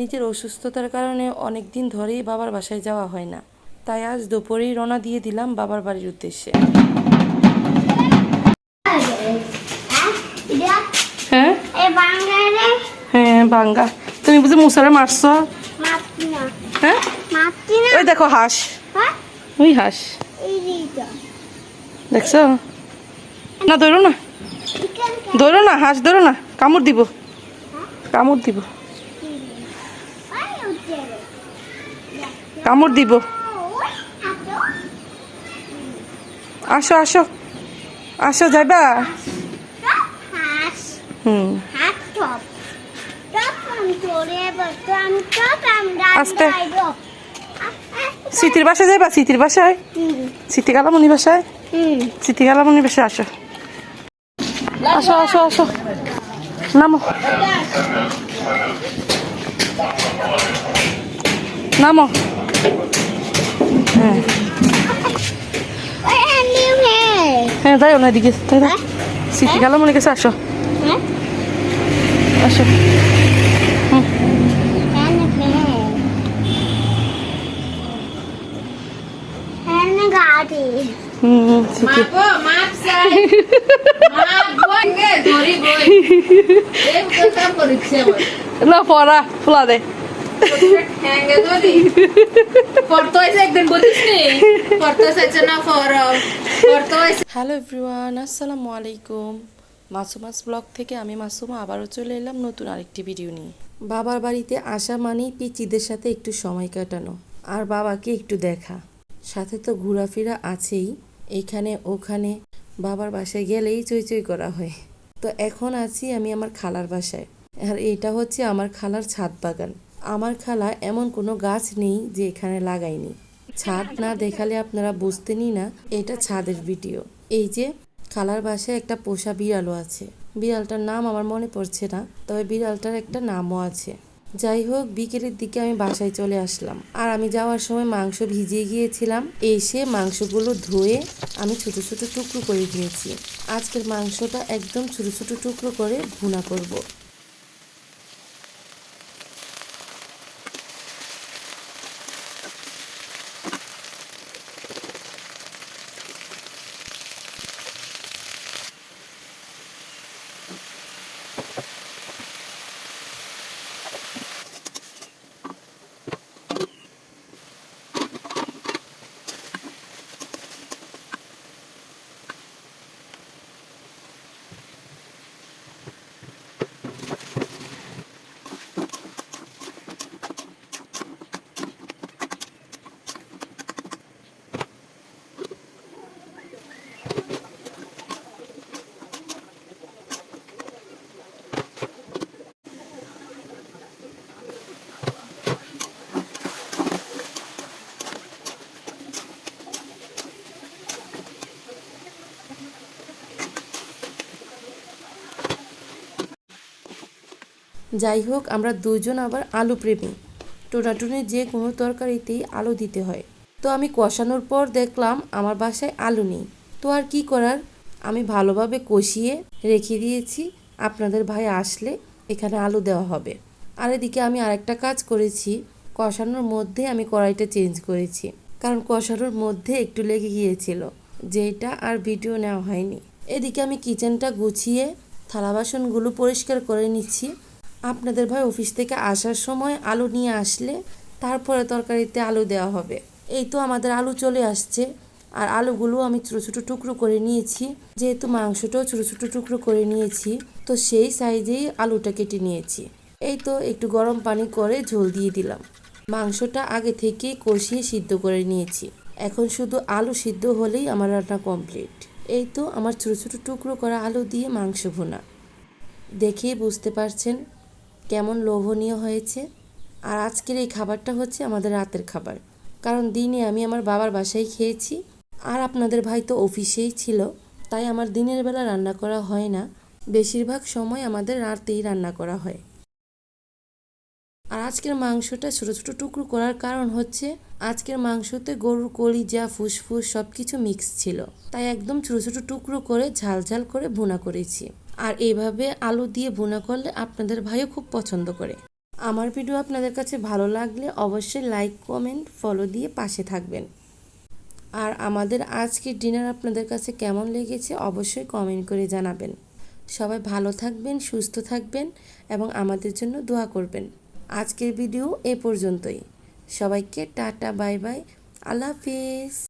নিজের অসুস্থতার কারণে অনেক দিন ধরেই বাবার বাসায় যাওয়া হয় না। তাই আজ দুপুরেই রওনা দিয়ে দিলাম বাবার বাড়ির উদ্দেশ্যে। হ্যাঁ? হ্যাঁ বাঙ্গা। তুমি বুঝি মুসারে মারছো? হ্যাঁ? ওই দেখো হাঁস। ওই হাঁস। দেখছ? না, ধরো না। ধরো না, হাঁস ধরো না। কামড় দিব। কামড় দিব। কামড় দিব। আসো আসো। আসো, যাইবা? হুম। স্মৃতির বাসায় যাইবা? স্মৃতির বাসায়? স্মৃতি কালামণি বাসায়? স্মৃতি কালামণি বাসায় আসো। আসো আসো আসো। নামো। নামো। হ্যাঁ। হ্যাঁ যাই না এদিকে তাই না? কালামণি কাছে আসো। হ্যাঁ। আসো। হ্যাঁ গাড়ি হুম না পড়া ফুলা দে। হ্যালো এভরিওয়ান আসসালামু আলাইকুম। মাসুমাস ব্লগ থেকে আমি মাসুমা আবারও চলে এলাম নতুন আরেকটি ভিডিও নিয়ে। বাবার বাড়িতে আসা মানেই পিচিদের সাথে একটু সময় কাটানো, আর বাবাকে একটু দেখা। সাথে তো ঘোরাফেরা আছেই, এখানে ওখানে, বাবার বাসায় গেলেই চই চই করা হয়। তো এখন আছি আমি আমার খালার বাসায়, আর এটা হচ্ছে আমার খালার ছাদ বাগান। আমার খালা এমন কোনো গাছ নেই যে এখানে লাগাইনি। ছাদ না দেখালে আপনারা বুঝতেনই না, এটা ছাদের ভিডিও। এই যে, খালার বাসায় একটা পোষা বিড়ালও আছে। বিড়ালটার নাম আমার মনে পড়ছে না, তবে বিড়ালটার একটা নামও আছে। যাই হোক, বিকেলের দিকে আমি বাসায় চলে আসলাম। আর আমি যাওয়ার সময় মাংস ভিজিয়ে গিয়েছিলাম। এসে মাংসগুলো ধুয়ে আমি ছোট ছোট টুকরো করে দিয়েছি। আজকের মাংসটা একদম ছোট ছোট টুকরো করে ভুনা করব। যাই হোক, আমরা দুজন আবার আলু প্রেমী টোনাটুনি যে কোনো তরকারিতেই আলু দিতে হয়। তো আমি কষানোর পর দেখলাম আমার বাসায় আলু নেই। তো আর কি করার? আমি ভালোভাবে কষিয়ে রেখে দিয়েছি। আপনাদের ভাই আসলে এখানে আলু দেওয়া হবে। আর এদিকে আমি আরেকটা কাজ করেছি। কষানোর মধ্যে আমি কড়াইটা চেঞ্জ করেছি। কারণ কষানোর মধ্যে একটু লেগে গিয়েছিল, যেটা আর ভিডিও নেওয়া হয়নি। এদিকে আমি কিচেনটা গুছিয়ে থালা বাসনগুলো পরিষ্কার করে নিচ্ছি। আপনাদের ভাই অফিস থেকে আসার সময় আলু নিয়ে আসলে তারপরে তরকারিতে আলু দেওয়া হবে। এই তো আমাদের আলু চলে আসছে। আর আলুগুলো আমি ছোটো ছোটো টুকরো করে নিয়েছি। যেহেতু মাংসটাও ছোটো ছোটো টুকরো করে নিয়েছি, তো সেই সাইজেই আলুটা কেটে নিয়েছি। এই তো একটু গরম পানি করে ঝোল দিয়ে দিলাম। মাংসটা আগে থেকেই কষিয়ে সিদ্ধ করে নিয়েছি। এখন শুধু আলু সিদ্ধ হলেই আমার রান্না কমপ্লিট। এই তো আমার ছোটো ছোটো টুকরো করা আলু দিয়ে মাংস ভুনা। দেখেই বুঝতে পারছেন কেমন লোভনীয় হয়েছে। আর আজকের এই খাবারটা হচ্ছে আমাদের রাতের খাবার। কারণ দিনে আমি আমার বাবার বাসায় খেয়েছি, আর আপনাদের ভাই তো অফিসেই ছিল, তাই আমার দিনের বেলা রান্না করা হয় না। বেশিরভাগ সময় আমাদের রাতেই রান্না করা হয়। আর আজকের মাংসটা ছোটো ছোটো টুকরো করার কারণ হচ্ছে, আজকের মাংসতে গরুর কলিজা ফুসফুস সব কিছু মিক্স ছিল। তাই একদম ছোটো ছোটো টুকরো করে ঝাল ঝাল করে ভুনা করেছি। আর এইভাবে আলু দিয়ে ভুনা করলে আপনাদের ভাইও খুব পছন্দ করে। আমার ভিডিও আপনাদের কাছে ভালো লাগলে অবশ্যই লাইক, কমেন্ট, ফলো দিয়ে পাশে থাকবেন। আর আমাদের আজকের ডিনার আপনাদের কাছে কেমন লেগেছে অবশ্যই কমেন্ট করে জানাবেন। সবাই ভালো থাকবেন, সুস্থ থাকবেন এবং আমাদের জন্য দোয়া করবেন। আজকের ভিডিও এ পর্যন্তই। সবাইকে টাটা, বাই বাই। আল্লাহ হাফিজ।